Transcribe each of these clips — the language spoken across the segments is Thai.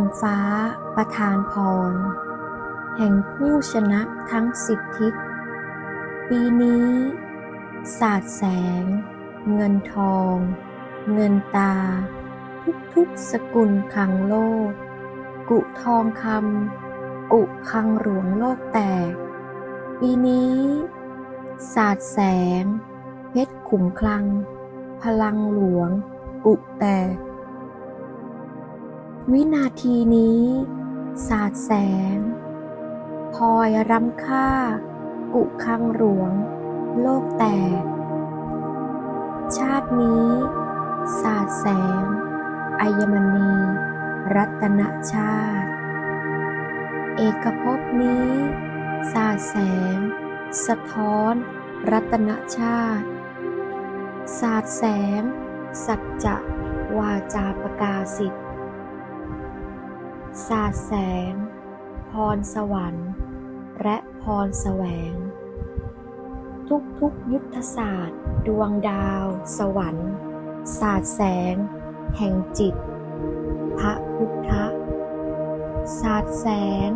รฟ้าประทานพร แห่งผู้ชนะทั้งสิบทิศ ปีนี้ สาดแสง เงินทอง เงินตา ทุกทุกๆสกุลขังโลก กุทองคำกุคังหลวงโลกแตก ปีนี้ สาดแสง เพชรขุมคลัง พลังหลวง กุแตก วินาทีนี้ สาดแสงพลอยรำค่า กุคังหลวง โลกแตก ชาตินี้ สาดแสงอัยมณี รัตนชาติ เอกภพนี้ สาดแสง สะท้อน รัตนชาติ สาดแสง สัจจะวาจาประกาศิทธิ สาดแสง พรสวรรค์ และพรแสวง ทุกทุกๆยุทธศาสตร์ ดวงดาว สวรรค์สาดแสง แห่งจิต พระพุทธสาดแสง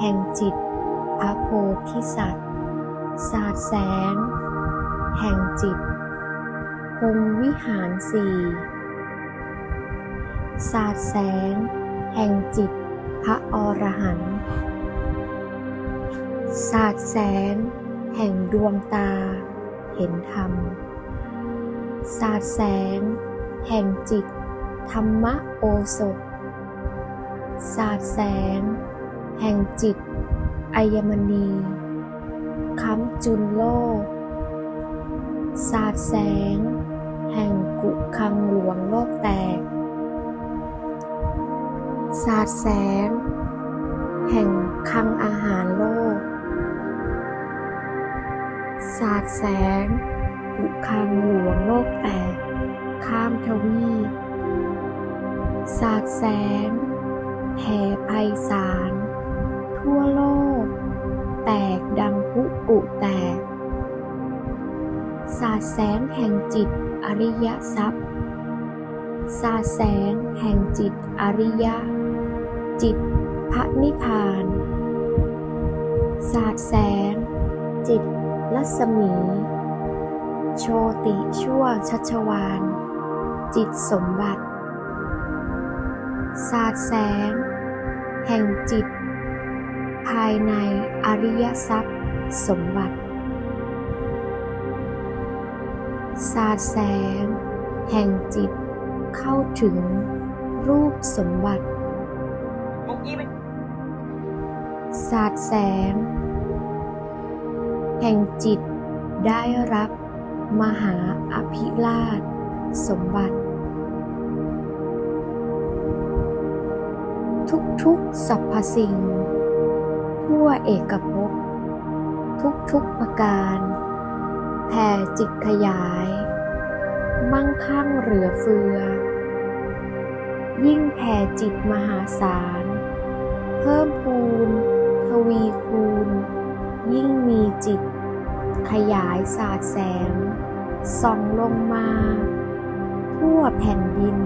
แห่งจิต พระโพธิสัตว์สาดแสง แห่งจิตพงวิหารสี่สาดแสง แห่งจิตพระอรหันต์สาดแสง แห่งดวงตา เห็นธรรม สาดแสง แห่งจิต ธรรมโอสถ สาดแสง แห่งจิตอัยมณีค้ำจุนโลก สาดแสง แห่งกุคังหลวงโลกแตก สาดแสง แห่งคังอาหารโลก สาดแสงกุคังหลวงโลกแตก ข้ามทวีปสาดแสงแผ่ไพศาลทั่วโลก แตกดังพุกุแตก สาดแสงแห่งจิตอริยทรัพย์ สาดแสงแห่งจิตอริยะ จิตพระนิพพาน สาดแสง จิตลัศมี โชติชั่วชัชวาน จิตสมบัติ สาดแสง แห่งจิต ภายในอริยทรัพย์สมบัติ สาดแสง แห่งจิตเข้าถึงรูปสมบัติ มุกนี้มันสาดแสง แห่งจิตได้รับมหาอภิราชสมบัติ ทุกๆสรรพสิ่ง ทั่วเอกภพทุกๆประการแผ่จิตขยาย มั่งคั่งเหลือเฟือ ยิ่งแผ่จิตมหาศาล วีคูณ ยิ่งมีจิต ขยายสาดแสง ส่องลงมา ทั่วแผ่นดิน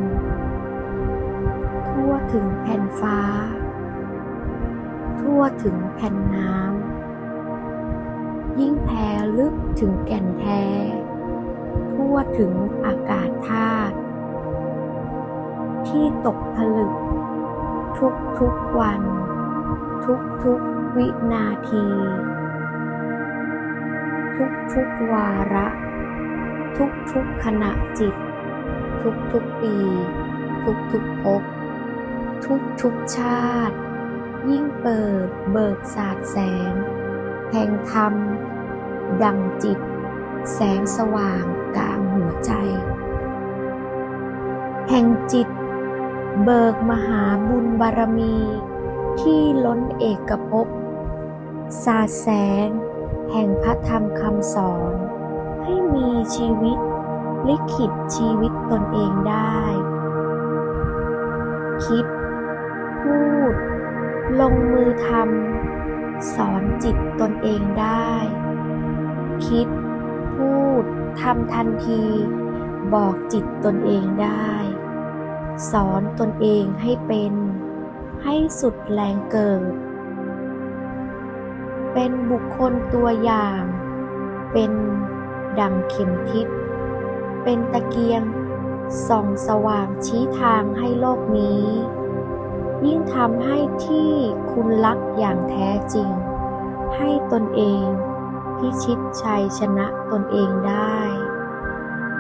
ทั่วถึงแผ่นฟ้า ทั่วถึงแผ่นน้ำยิ่งแผ่ลึกถึงแก่นแท้ ทั่วถึงอากาศธาตุที่ตกผลึก ทุกทุกๆวัน ทุกทุกๆ วินาที ทุกทุกวาระ ทุกทุกขณะจิต ทุกทุกปี ทุกทุกภพทุกทุกชาติ ยิ่งเปิดเบิกสาดแสง แห่งธรรม ดังจิต แสงสว่างกลางหัวใจ แห่งจิต เบิกมหาบุญบารมีที่ล้นเอกภพ สาดแสง แห่งพระธรรมคำสอน ให้มีชีวิต ลิขิตชีวิตตนเองได้ คิด พูด ลงมือทำสอนจิตตนเองได้ คิด พูดทำทันที บอกจิตตนเองได้ สอนตนเองให้เป็น ให้สุดแรงเกิด เป็นบุคคลตัวอย่าง เป็นดังเข็มทิศ เป็นตะเกียงส่องสว่างชี้ทางให้โลกนี้ ยิ่งทำให้ที่คุณรักอย่างแท้จริง ให้ตนเองพิชิตชัยชนะตนเองได้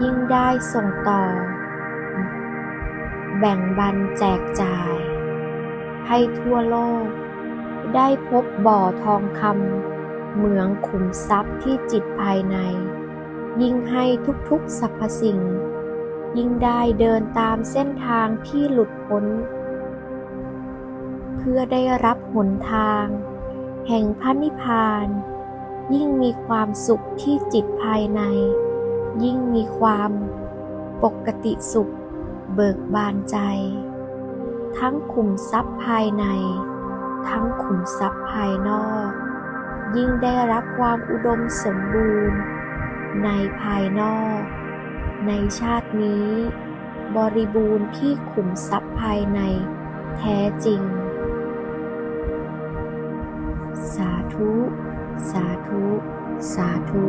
ยิ่งได้ส่งต่อ แบ่งบันแจกจ่าย ให้ทั่วโลก ได้พบบ่อทองคำเหมืองขุมทรัพย์ที่จิตภายใน ยิ่งให้ทุกๆสรรพสิ่ง ยิ่งได้เดินตามเส้นทางที่หลุดพ้น เพื่อได้รับหนทาง แห่งพระนิพพาน ยิ่งมีความสุขที่จิตภายใน ยิ่งมีความปกติสุข เบิกบานใจ ทั้งขุมทรัพย์ภายใน ทั้งขุมทรัพย์ภายนอก ยิ่งได้รับความอุดมสมบูรณ์ ในภายนอก ในชาตินี้ บริบูรณ์ที่ขุมทรัพย์ภายใน แท้จริง สาธุ สาธุ สาธุ